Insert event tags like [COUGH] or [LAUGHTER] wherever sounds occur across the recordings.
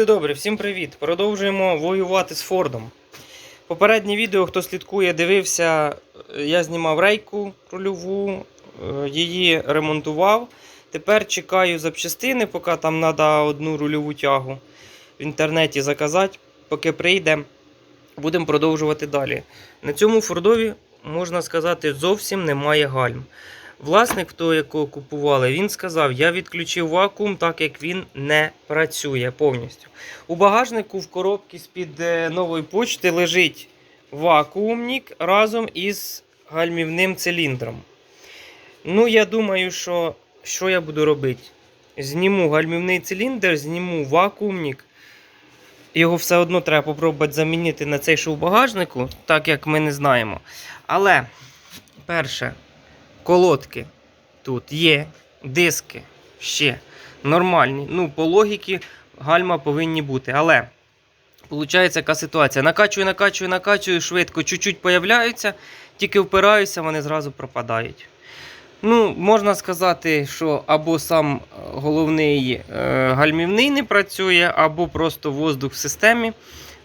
Люди добрі, всім привіт! Продовжуємо воювати з Фордом. Попереднє відео, хто слідкує, дивився, я знімав рейку рульову, е, її ремонтував. Тепер чекаю запчастини, поки там треба одну рульову тягу в інтернеті заказати. Поки прийде, будемо продовжувати далі. На цьому Фордові, можна сказати, зовсім немає гальм. Власник, хто якого купували, він сказав: я відключив вакуум, так як він не працює повністю. У багажнику в коробці з-під е, нової почти лежить вакуумник разом із гальмівним циліндром. Ну, я думаю, що що я буду робити? Зніму гальмівний циліндр, зніму вакуумник. Його все одно треба попробувати замінити на цей, що в багажнику, так як ми не знаємо. Але, перше, колодки тут є, диски ще нормальні. Ну, по логіки гальма повинні бути. Але виходить яка ситуація. Накачую, накачую, накачую, швидко, чуть-чуть появляються, тільки впираюся, вони зразу пропадають. Ну, можна сказати, що або сам е, головний е, гальмівний не працює, або просто воздух в системі.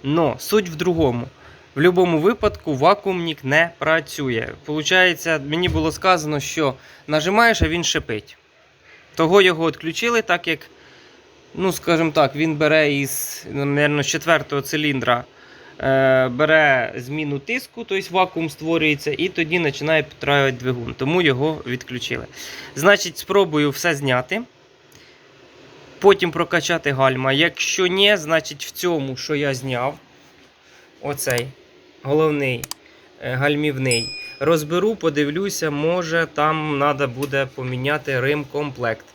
Но суть в другому. В будь-якому випадку вакуумник не працює. Получається, мені було сказано, що нажимаєш, а він шипить. Того його відключили, так як, ну, скажімо так, він бере із, мабуть, з четвертого циліндра, е, бере зміну тиску, тобто вакуум створюється, і тоді починає підтраювати двигун. Тому його відключили. Значить, спробую все зняти. Потім прокачати гальма. Якщо ні, значить в цьому, що я зняв, оцей головний е, гальмівний. Розберу, подивлюся, може там треба буде поміняти рим-комплект.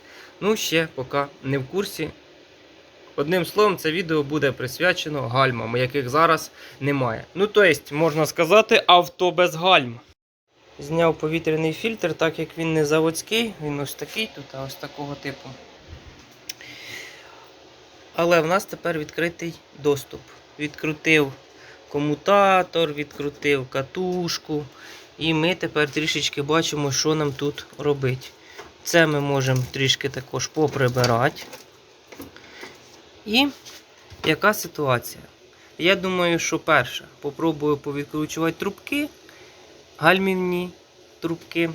Ну, ще поки не в курсі. Одним словом, це відео буде присвячено гальмам, яких зараз немає. Ну, тобто, можна сказати, авто без гальм. Зняв повітряний фільтр, так як він не заводський, він ось такий тут, а ось такого типу. Але в нас тепер відкритий доступ. Відкрутив комутатор, відкрутив катушку. І ми тепер трішечки бачимо, що нам тут робити. Це ми можемо трішки також поприбирати. І яка ситуація? Я думаю, що перше, попробую повідкручувати трубки, гальмівні трубки.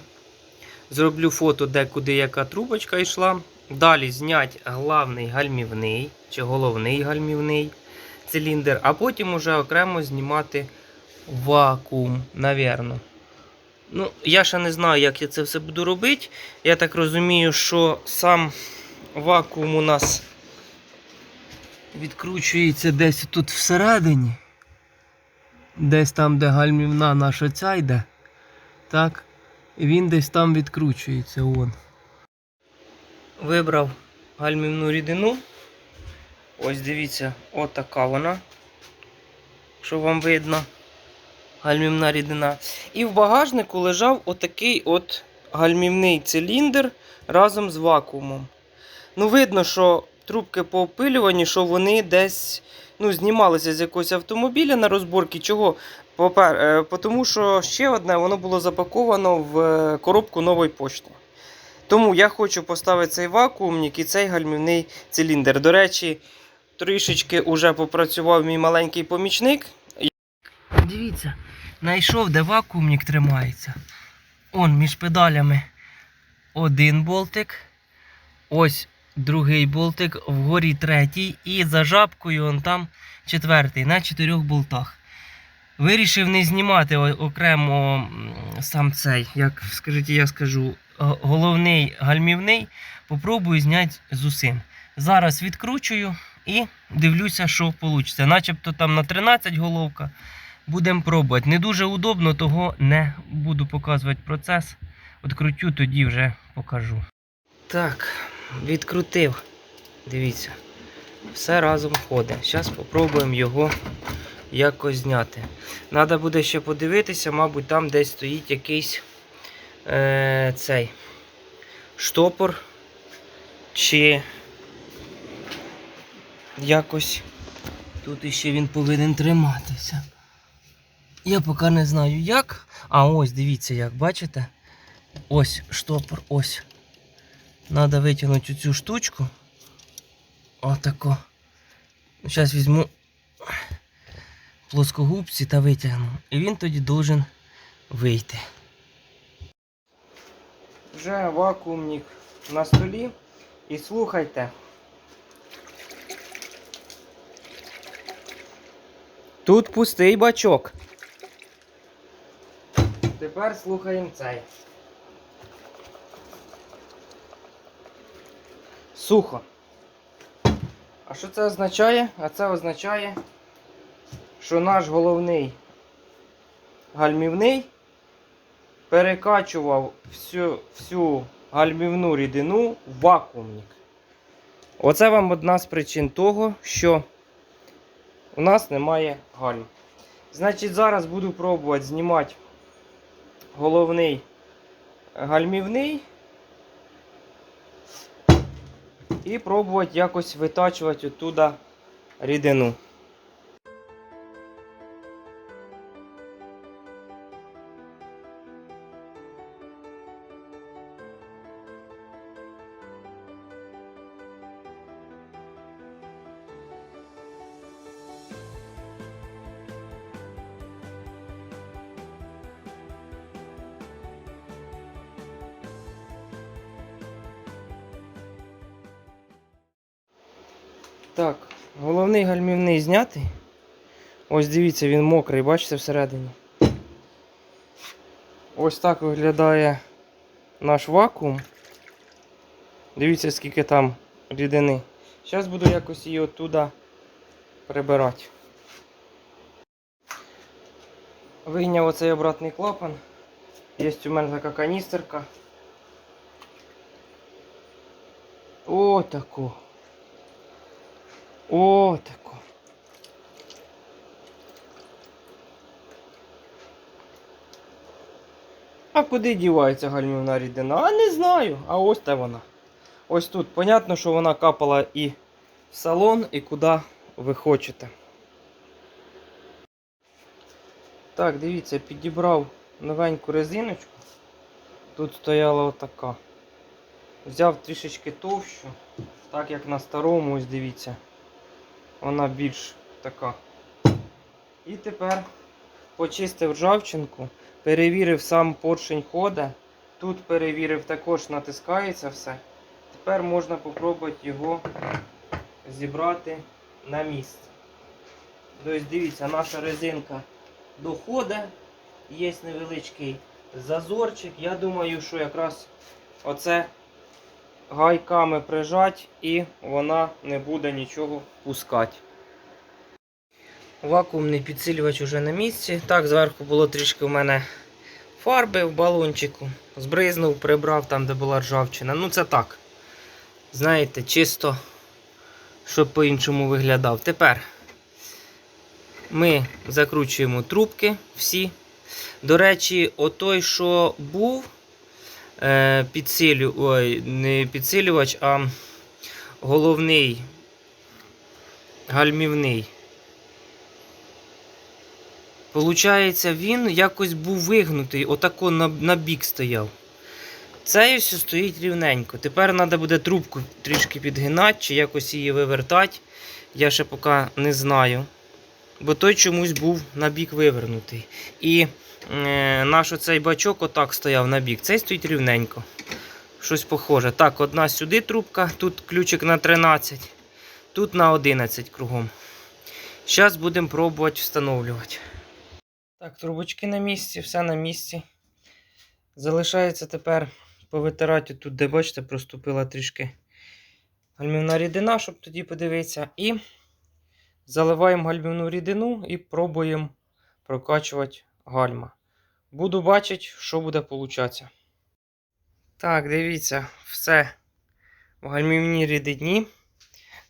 Зроблю фото, де куди яка трубочка йшла. Далі знять главний гальмівний чи головний гальмівний циліндр, а потім уже окремо знімати вакуум, навірно. Ну, я ще не знаю, як я це все буду робити. Я так розумію, що сам вакуум у нас відкручується десь тут всередині. Десь там, де гальмівна наша ця йде. Так. Він десь там відкручується. Вон. Вибрав гальмівну рідину. Ось дивіться, отака вона. Що вам видно? Гальмівна рідина. І в багажнику лежав отакий от гальмівний циліндр разом з вакуумом. Ну, видно, що трубки по опилюванні, що вони десь ну, знімалися з якогось автомобіля на розборки. Чого? Е, Тому що ще одне, воно було запаковано в е, коробку нової почти. Тому я хочу поставити цей вакуумник і цей гальмівний циліндр. До речі, трішечки уже попрацював мій маленький помічник. Дивіться, знайшов, де вакуумник тримається. Он між педалями один болтик. Ось другий болтик, вгорі третій. І за жабкою он там четвертий на чотирьох болтах. Вирішив не знімати окремо сам цей, як скажіть, я скажу, головний гальмівний. Попробую зняти з усім. Зараз відкручую і дивлюся, що вийде. Начебто там на 13 головка. Будемо пробувати. Не дуже удобно, того не буду показувати процес. Открутю, тоді вже покажу. Так, відкрутив. Дивіться. Все разом ходить. Зараз спробуємо його якось зняти. Треба буде ще подивитися, мабуть, там десь стоїть якийсь е, цей штопор. Чи якось тут іще він повинен триматися. Я поки не знаю як. А ось дивіться як, бачите? Ось штопор, ось. Треба витягнути цю штучку. Отако. Зараз візьму плоскогубці та витягну. І він тоді должен вийти. Вже вакуумник на столі. І слухайте. Тут пустий бачок. Тепер слухаємо цей. Сухо. А що це означає? А це означає, що наш головний гальмівний перекачував всю, всю гальмівну рідину в вакуумник. Оце вам одна з причин того, що у нас немає гальм. Значить, зараз буду пробувати знімати головний гальмівний і пробувати якось витачувати оттуда рідину. Знятий. Ось дивіться, він мокрий, бачите всередині. Ось так виглядає наш вакуум. Дивіться, скільки там рідини. Зараз буду якось її оттуда прибирати. Вийняв оцей обратний клапан. Є у мене така каністерка. О, таку. О, тако. А куди дівається гальмівна рідина? А не знаю. А ось та вона. Ось тут. Понятно, що вона капала і в салон, і куди ви хочете. Так, дивіться, підібрав новеньку резиночку. Тут стояла отака. Взяв трішечки товщу, так як на старому, ось дивіться вона більш така. І тепер почистив ржавчинку, перевірив сам поршень хода. Тут перевірив, також натискається все. Тепер можна спробувати його зібрати на місце. Тобто, дивіться, наша резинка доходить, є невеличкий зазорчик. Я думаю, що якраз оце гайками прижать і вона не буде нічого пускати. Вакуумний підсилювач уже на місці. Так, зверху було трішки в мене фарби в балончику. Збризнув, прибрав там, де була ржавчина. Ну це так. Знаєте, чисто, щоб по-іншому виглядав. Тепер ми закручуємо трубки всі. До речі, отой, що був, е, підсилю, ой, не підсилювач, а головний гальмівний. Получається, він якось був вигнутий, отако на, на бік стояв. Цей ось стоїть рівненько. Тепер треба буде трубку трішки підгинати чи якось її вивертати. Я ще поки не знаю. Бо той чомусь був на бік вивернутий. І е, наш оцей бачок отак стояв на бік. Цей стоїть рівненько. Щось похоже. Так, одна сюди трубка, тут ключик на 13, тут на 11 кругом. Зараз будемо пробувати встановлювати. Так, трубочки на місці, все на місці. Залишається тепер повитирати тут, де бачите, проступила трішки гальмівна рідина, щоб тоді подивитися. І заливаємо гальмівну рідину і пробуємо прокачувати гальма. Буду бачити, що буде получатися. Так, дивіться, все в гальмівній рідині.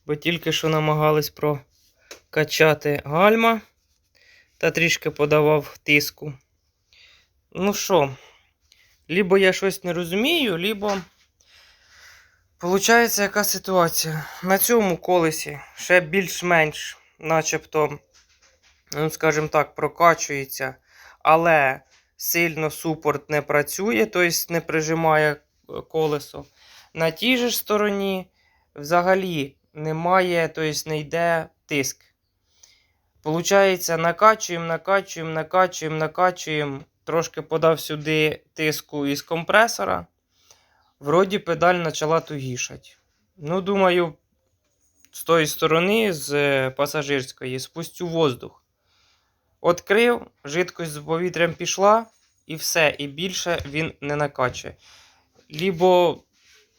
Бо тільки що намагались прокачати гальма та трішки подавав тиску. Ну що, лібо я щось не розумію, лібо. Получається, яка ситуація? На цьому колесі ще більш-менш, начебто, ну, скажімо так, прокачується, але сильно супорт не працює, тобто не прижимає е, колесо. На тій же стороні взагалі немає, тобто не йде тиск. Получається, накачуємо, накачуємо, накачуємо, накачуємо. Трошки подав сюди тиску із компресора. Вроді педаль почала тугішати. Ну, думаю, з тої сторони, з е, пасажирської, спустю воздух. Открив, жидкость з повітрям пішла, і все. І більше він не накачує. Лібо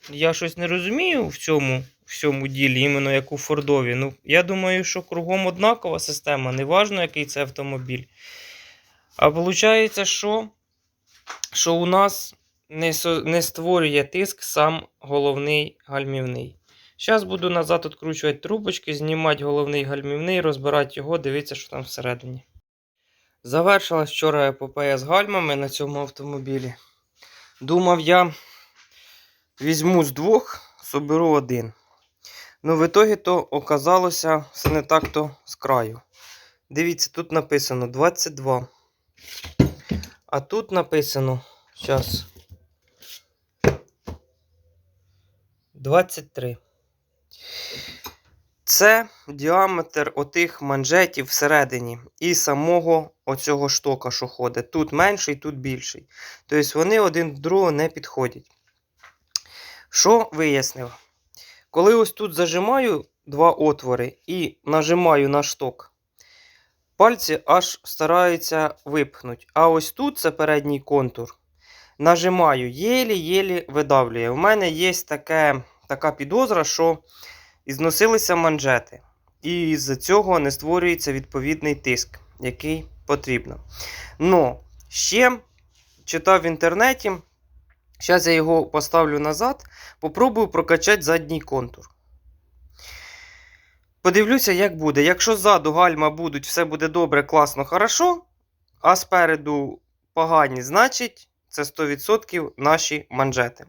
я щось не розумію в цьому, в цьому ділі, іменно як у Фордові. Ну, я думаю, що кругом однакова система, неважно, який це автомобіль. А виходить, що, що у нас не, не створює тиск сам головний гальмівний. Зараз буду назад відкручувати трубочки, знімати головний гальмівний, розбирати його, дивитися, що там всередині. Завершилась вчора епопея з гальмами на цьому автомобілі. Думав, я візьму з двох, соберу один. Ну, в ітогі то оказалося все не так то з краю. Дивіться, тут написано 22. А тут написано. Зараз. 23. Це діаметр отих манжетів всередині і самого оцього штока, що ходить. Тут менший, тут більший. Тобто вони один до другого не підходять. Що вияснив? Коли ось тут зажимаю два отвори і нажимаю на шток, пальці аж стараються випхнути. А ось тут це передній контур. Нажимаю, єлі-єлі видавлює. У мене є таке, така підозра, що ізносилися манжети. І з цього не створюється відповідний тиск, який потрібно. Ну, ще читав в інтернеті. Зараз я його поставлю назад, попробую прокачати задній контур. Подивлюся, як буде. Якщо ззаду гальма будуть, все буде добре, класно, хорошо. А спереду погані, значить, це 100% наші манжети.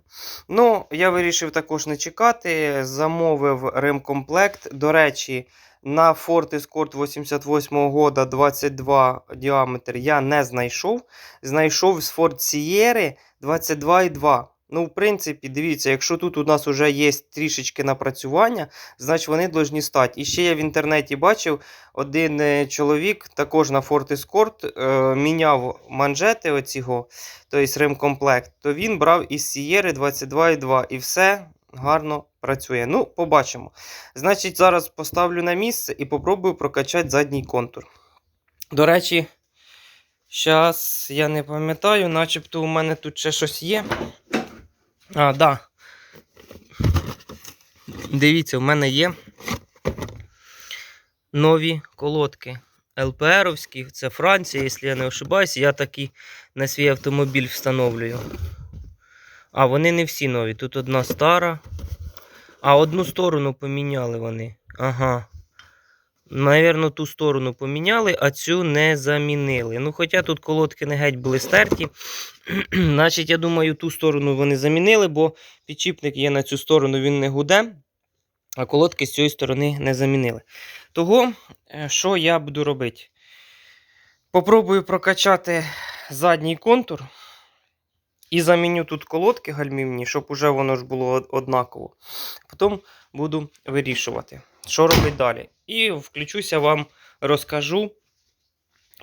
Ну, я вирішив також не чекати. Замовив ремкомплект. До речі, на Ford Escort 88 года 22 діаметр я не знайшов. Знайшов з Ford Sierra 22,2. Ну, в принципі, дивіться, якщо тут у нас вже є трішечки напрацювання, значить вони повинні стати. І ще я в інтернеті бачив, один е, чоловік також на Ford Escort е, міняв манжети оцього, тобто ремкомплект, то він брав із Sierra 22,2 і все гарно працює. Ну, побачимо. Значить, зараз поставлю на місце і попробую прокачати задній контур. До речі, зараз я не пам'ятаю, начебто у мене тут ще щось є. А, да. Дивіться, у мене є нові колодки. ЛПРовські, це Франція, якщо я не ошибаюсь, я такі на свій автомобіль встановлюю. А вони не всі нові. Тут одна стара. А одну сторону поміняли вони. Ага. Навірно, ту сторону поміняли, а цю не замінили. Ну, хоча тут колодки не геть були стерті. [CLEARS THROAT] Значить, я думаю, ту сторону вони замінили, бо підчіпник є на цю сторону, він не гуде, а колодки з цієї сторони не замінили. Того, е, що я буду робити? Попробую прокачати задній контур. І заміню тут колодки гальмівні, щоб уже воно ж було однаково. Потім буду вирішувати, що робити далі. І включуся вам, розкажу,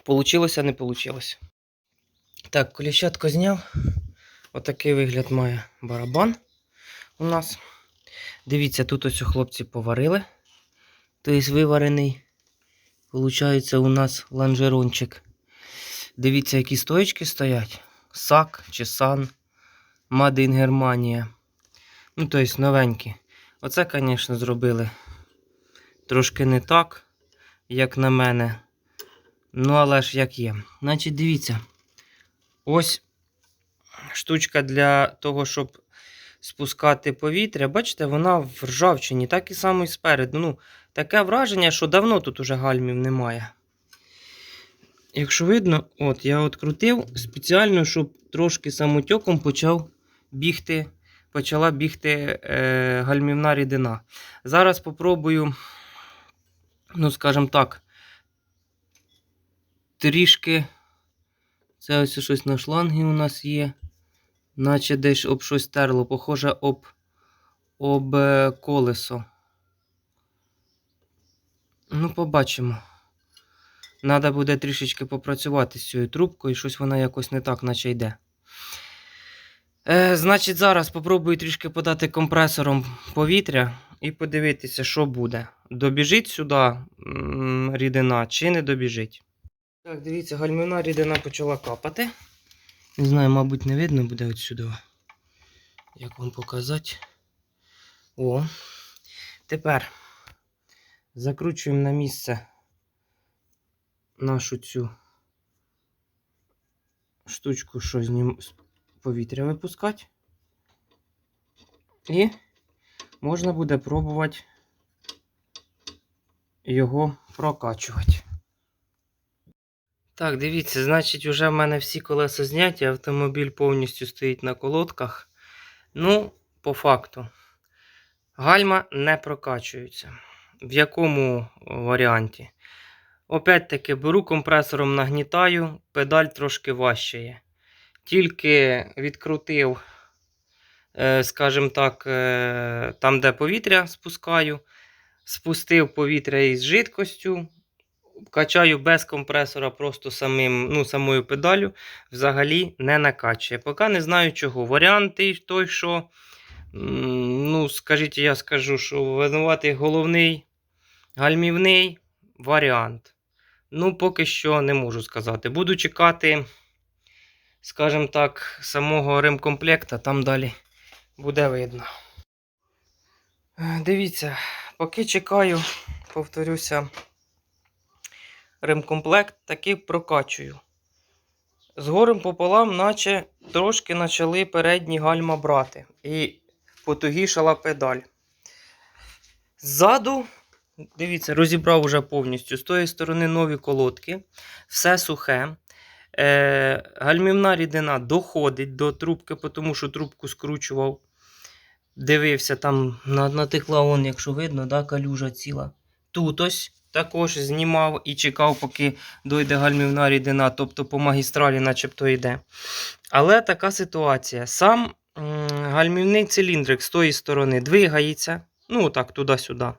получилося, не получилося. Так, коліщатко зняв. Отакий вигляд має барабан у нас. Дивіться, тут ось хлопці поварили. Тобто виварений, виходить, у нас ланжерончик. Дивіться, які стоечки стоять. Сак чи сан. In Германія. Ну, тобто новенькі. Оце, звісно, зробили трошки не так, як на мене. Ну, але ж як є. Значить, дивіться. Ось штучка для того, щоб спускати повітря. Бачите, вона в ржавчині, так і само і спереду. Ну, таке враження, що давно тут уже гальмів немає. Якщо видно, от я відкрутив спеціально, щоб трошки самотьоком почав бігти, почала бігти е, гальмівна рідина. Зараз попробую, ну, скажімо так, трішки. Це ось щось на шлангі у нас є. Наче десь об щось терло, похоже об, об е, колесо. Ну, побачимо. Надо буде трішечки попрацювати з цією трубкою, щось вона якось не так, наче йде. Е, значить, зараз попробую трішки подати компресором повітря і подивитися, що буде. Добіжить сюди рідина чи не добіжить. Так, дивіться, гальмівна рідина почала капати. Не знаю, мабуть, не видно буде отсюди. Як вам показати? О. Тепер закручуємо на місце нашу цю штучку, що з ним з повітря випускати. І можна буде пробувати його прокачувати. Так, дивіться, значить, вже в мене всі колеса зняті, автомобіль повністю стоїть на колодках. Ну, по факту, гальма не прокачуються. В якому варіанті? Опять-таки беру компресором нагнітаю, педаль трошки важче є. Тільки відкрутив, е, скажімо так, е, там, де повітря спускаю, спустив повітря із жидкостю, качаю без компресора, просто самим, ну, самою педалю, взагалі не накачує. Поки не знаю чого. Варіант той, що, ну, скажіть, я скажу, що винуватий головний гальмівний варіант. Ну, поки що не можу сказати. Буду чекати, скажімо так, самого ремкомплекта, там далі буде видно. Дивіться, поки чекаю, повторюся, ремкомплект таки прокачую. З горем пополам, наче трошки почали передні гальма брати. І потугішала педаль. Ззаду Дивіться, розібрав уже повністю. З тої сторони нові колодки, все сухе. Е, Гальмівна рідина доходить до трубки, тому що трубку скручував. Дивився, там натекла, вон, якщо видно, да, калюжа ціла. Тут ось також знімав і чекав, поки дойде гальмівна рідина, тобто по магістралі начебто йде. Але така ситуація. Сам гальмівний циліндрик з тої сторони двигається. Ну, так, туди-сюди.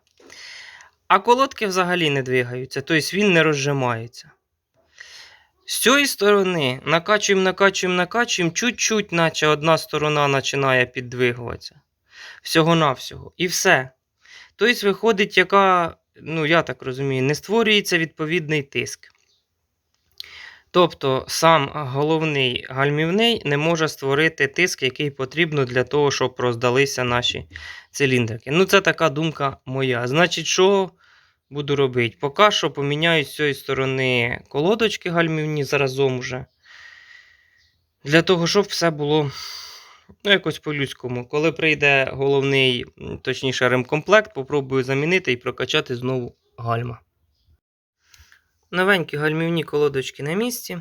А колодки взагалі не двигаються, тобто він не розжимається. З цієї сторони накачуємо, накачуємо, накачуємо, чуть-чуть, наче одна сторона починає піддвигуватися. Всього-навсього. І все. Тобто, виходить, яка, ну, я так розумію, не створюється відповідний тиск. Тобто сам головний гальмівний не може створити тиск, який потрібно для того, щоб роздалися наші циліндрики. Ну, це така думка моя. Значить, що буду робити? Поки що поміняю з цієї сторони колодочки гальмівні заразом уже. Для того, щоб все було ну, якось по-людському. Коли прийде головний, точніше, ремкомплект, попробую замінити і прокачати знову гальма. Новенькі гальмівні колодочки на місці.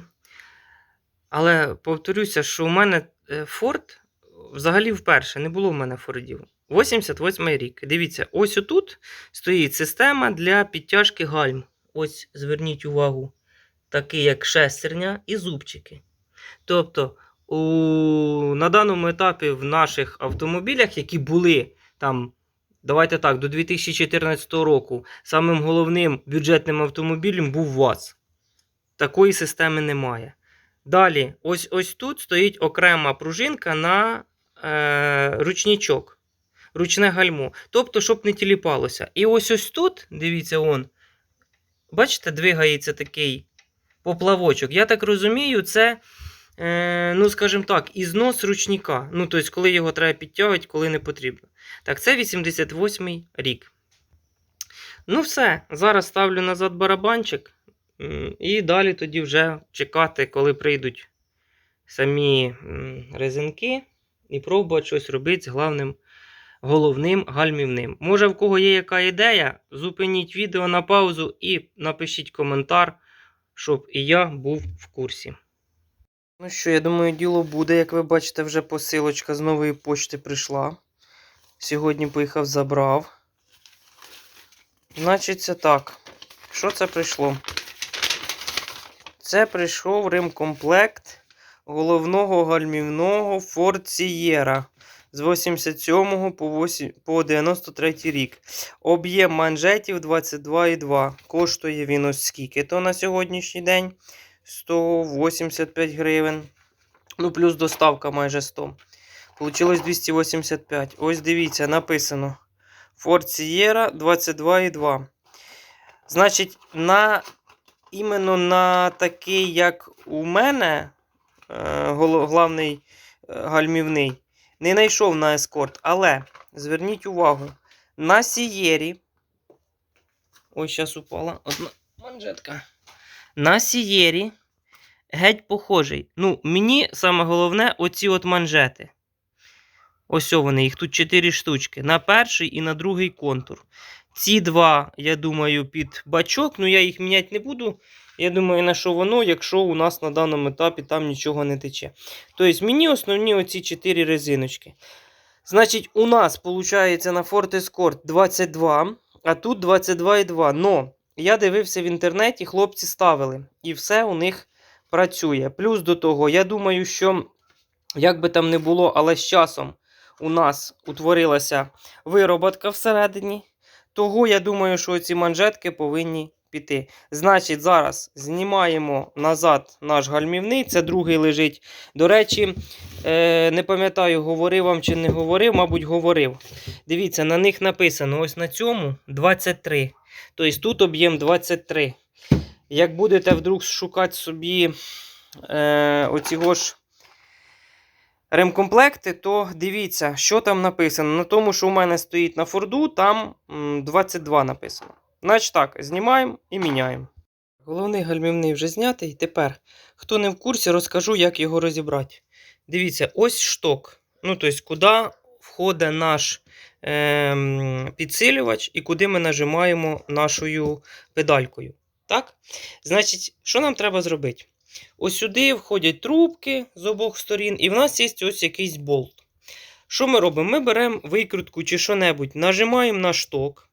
Але повторюся, що у мене е, Ford взагалі вперше не було в мене Фордів. 88 рік. Дивіться, ось отут стоїть система для підтяжки гальм. Ось зверніть увагу, такий як шестерня і зубчики. Тобто, у, на даному етапі в наших автомобілях, які були там, давайте так, до 2014 року, самим головним бюджетним автомобілем був ВАЗ. Такої системи немає. Далі, ось ось тут стоїть окрема пружинка на е, ручничок, ручне гальмо. Тобто, щоб не тіліпалося. І ось ось тут, дивіться, он, бачите, двигається такий поплавочок. Я так розумію, це, е, ну, скажімо так, ізнос ручника. Ну, тобто, коли його треба підтягувати, коли не потрібно. Так, це 88-й рік. Ну, все. Зараз ставлю назад барабанчик. І далі тоді вже чекати, коли прийдуть самі резинки, і пробувати щось робити з главним, головним гальмівним. Може, в кого є яка ідея, зупиніть відео на паузу і напишіть коментар, щоб і я був в курсі. Ну що, я думаю, діло буде. Як ви бачите, вже посилочка з нової почти прийшла. Сьогодні поїхав, забрав. Значить, це так. Що це прийшло? Це прийшов ремкомплект головного гальмівного Sierra з 87 по, 8, по 93 рік. Об'єм манжетів 22,2. Коштує він ось скільки. То на сьогоднішній день 185 гривень. Ну, плюс доставка майже 100. Получилось 285. Ось дивіться, написано. Ford Sierra 22,2. Значить, на, іменно на такий, як у мене, е, голо- е, гальмівний, не знайшов на ескорт. Але зверніть увагу, на Сієрі. Ось зараз упала одна манжетка. На Сієрі геть похожий. Ну, мені саме головне оці от манжети. Ось вони, їх тут 4 штучки. На перший і на другий контур. Ці два, я думаю, під бачок, ну я їх міняти не буду. Я думаю, на що воно, якщо у нас на даному етапі там нічого не тече. Тобто мені основні оці 4 резиночки. Значить, у нас виходить на Ford Escort 22, а тут 22,2. Но я дивився в інтернеті, хлопці ставили. І все у них працює. Плюс до того, я думаю, що як би там не було, але з часом у нас утворилася вироботка всередині. Того я думаю, що ці манжетки повинні піти. Значить, зараз знімаємо назад наш гальмівний. Це другий лежить. До речі, е, не пам'ятаю, говорив вам чи не говорив, мабуть, говорив. Дивіться, на них написано: ось на цьому 23. Тобто тут об'єм 23. Як будете вдруг шукати собі е, оцього ж ремкомплекти, то дивіться, що там написано. На тому, що у мене стоїть на Форду, там 22 написано. Значить так, знімаємо і міняємо. Головний гальмівний вже знятий. Тепер, хто не в курсі, розкажу, як його розібрати. Дивіться, ось шток. Ну, тобто, куди входить наш підсилювач і куди ми нажимаємо нашою педалькою. Так? Значить, що нам треба зробити? Ось сюди входять трубки з обох сторін, і в нас є ось якийсь болт. Що ми робимо? Ми беремо викрутку чи що-небудь, нажимаємо на шток.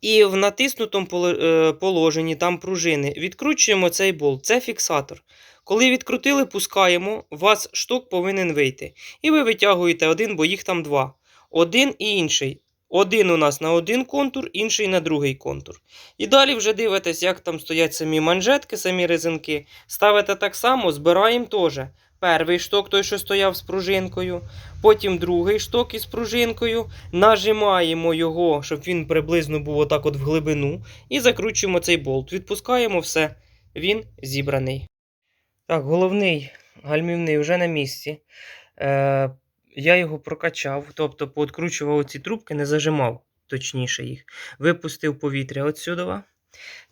І в натиснутому е, положенні, там пружини, відкручуємо цей болт. Це фіксатор. Коли відкрутили, пускаємо, у вас шток повинен вийти. І ви витягуєте один, бо їх там два. Один і інший. Один у нас на один контур, інший на другий контур. І далі вже дивитесь, як там стоять самі манжетки, самі резинки. Ставите так само, збираємо теж. Перший шток, той, що стояв з пружинкою, потім другий шток із пружинкою, нажимаємо його, щоб він приблизно був отак от в глибину, і закручуємо цей болт. Відпускаємо все, він зібраний. Так, головний гальмівний вже на місці. Е, я його прокачав, тобто пооткручував ці трубки, не зажимав, точніше їх. Випустив повітря отсюди.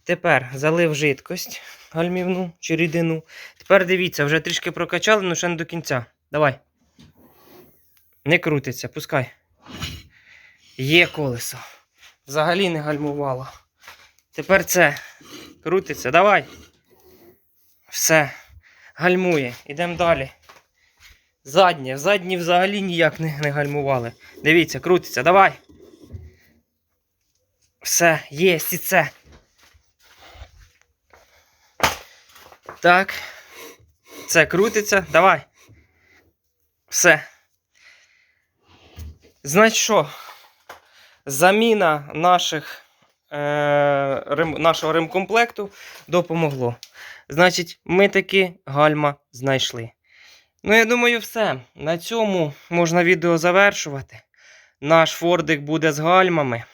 Тепер залив жидкость гальмівну чи рідину. Тепер дивіться, вже трішки прокачали, але ще не до кінця. Давай. Не крутиться, пускай. Є колесо. Взагалі не гальмувало. Тепер це крутиться. Давай. Все. Гальмує. Ідемо далі. Заднє. Задні взагалі ніяк не, не гальмували. Дивіться, крутиться. Давай. Все, є, і це. Так. Це крутиться. Давай. Все. Значить що? Заміна наших, е, рем, нашого ремкомплекту допомогло. Значить, ми таки гальма знайшли. Ну, я думаю, все. На цьому можна відео завершувати. Наш фордик буде з гальмами.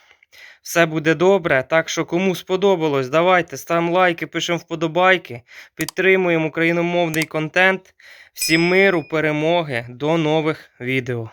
Все буде добре. Так що, кому сподобалось, давайте ставимо лайки, пишемо вподобайки, підтримуємо україномовний контент. Всім миру, перемоги, до нових відео.